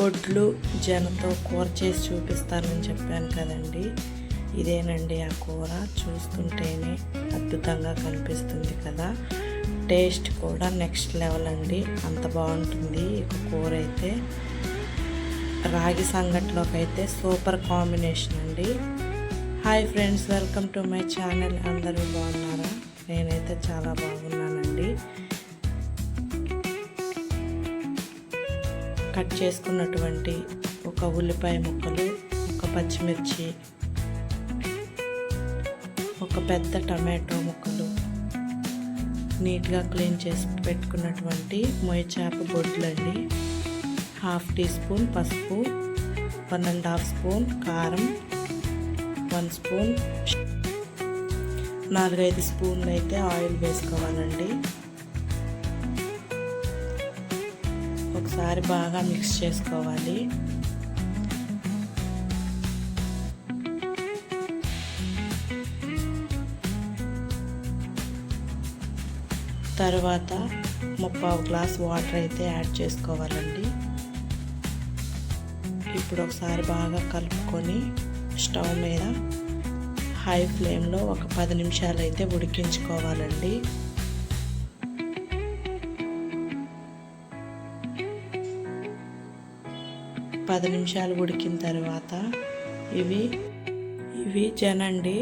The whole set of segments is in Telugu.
వడ్లు జనతో కూర చేసి చూపిస్తానని చెప్పాను కదండి. ఇదేనండి ఆ కూర. చూస్తుంటేనే అద్భుతంగా కనిపిస్తుంది కదా. టేస్ట్ కూడా నెక్స్ట్ లెవెల్ అండి. అంత బాగుంటుంది. ఈ కూర అయితే రాగి సంగట్లోకి అయితే సూపర్ కాంబినేషన్ అండి. Hi friends welcome to my channel. అందరూ బాగున్నారా? నేనైతే చాలా బాగున్నానండి. కట్ చేసుకున్నటువంటి ఒక ఉల్లిపాయ ముక్కలు ఒక పచ్చిమిర్చి ఒక పెద్ద టమాటో ముక్కలు నీట్గా క్లీన్ చేసి పెట్టుకున్నటువంటి మొయ్య బొడ్లండి. హాఫ్ టీ స్పూన్ పసుపు వన్ అండ్ హాఫ్ స్పూన్ కారం వన్ స్పూన్ నాలుగైదు స్పూన్లు అయితే ఆయిల్ వేసుకోవాలండి. ఒకసారి బాగా మిక్స్ చేసుకోవాలి. తర్వాత ముప్పావు గ్లాస్ వాటర్ అయితే యాడ్ చేసుకోవాలండి. ఇప్పుడు ఒకసారి బాగా కలుపుకొని స్టవ్ మీద హై ఫ్లేమ్లో ఒక పది నిమిషాలు అయితే ఉడికించుకోవాలండి. పది నిమిషాలు ఉడికిన తర్వాత ఇవి ఇవి జనండి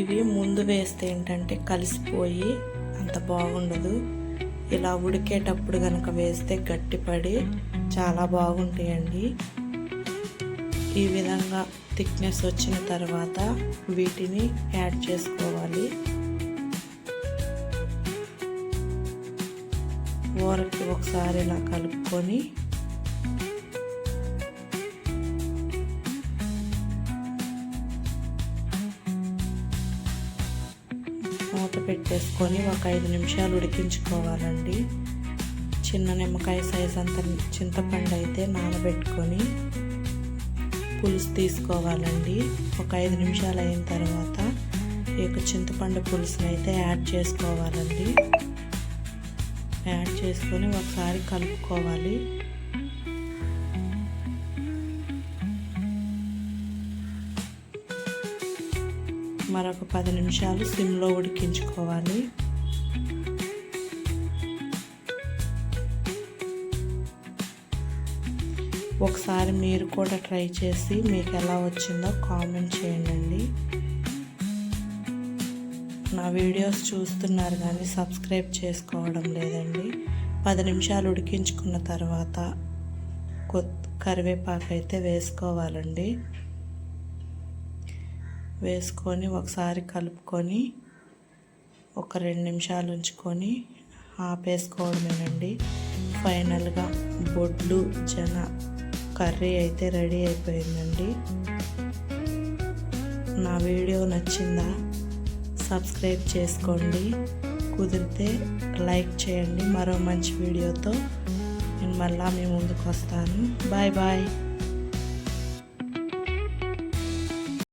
ఇవి ముందు వేస్తే ఏంటంటే కలిసిపోయి అంత బాగుండదు. ఇలా ఉడికేటప్పుడు కనుక వేస్తే గట్టిపడి చాలా బాగుంటాయండి. ఈ విధంగా థిక్నెస్ వచ్చిన తర్వాత వీటిని యాడ్ చేసుకోవాలి. ఊరకి ఒకసారి ఇలా కలుపుకొని మూత పెట్టేసుకొని ఒక ఐదు నిమిషాలు ఉడికించుకోవాలండి. చిన్న నిమ్మకాయ సైజ్ అంత చింతపండు అయితే నానబెట్టుకొని పులుసు తీసుకోవాలండి. ఒక ఐదు నిమిషాలు అయిన తర్వాత ఈ యొక్క చింతపండు పులుసుని అయితే యాడ్ చేసుకోవాలండి. యాడ్ చేసుకొని ఒకసారి కలుపుకోవాలి. మరొక పది నిమిషాలు సిమ్లో ఉడికించుకోవాలి. ఒకసారి మీరు కూడా ట్రై చేసి మీకు ఎలా వచ్చిందో కామెంట్ చేయండి. నా వీడియోస్ చూస్తున్నారు కానీ సబ్స్క్రైబ్ చేసుకోవడం లేదండి. పది నిమిషాలు ఉడికించుకున్న తర్వాత కొత్ కరివేపాకు అయితే వేసుకోవాలండి. వేసుకొని ఒకసారి కలుపుకొని ఒక రెండు నిమిషాలు ఉంచుకొని ఆపేసుకోవడమేనండి. ఫైనల్గా బొడ్లు జన కర్రీ అయితే రెడీ అయిపోయిందండి. నా వీడియో నచ్చిందా సబ్స్క్రైబ్ చేసుకోండి. కుదిరితే లైక్ చేయండి. మరో మంచి వీడియోతో నేను మళ్ళీ మీ ముందుకు వస్తాను. Bye bye.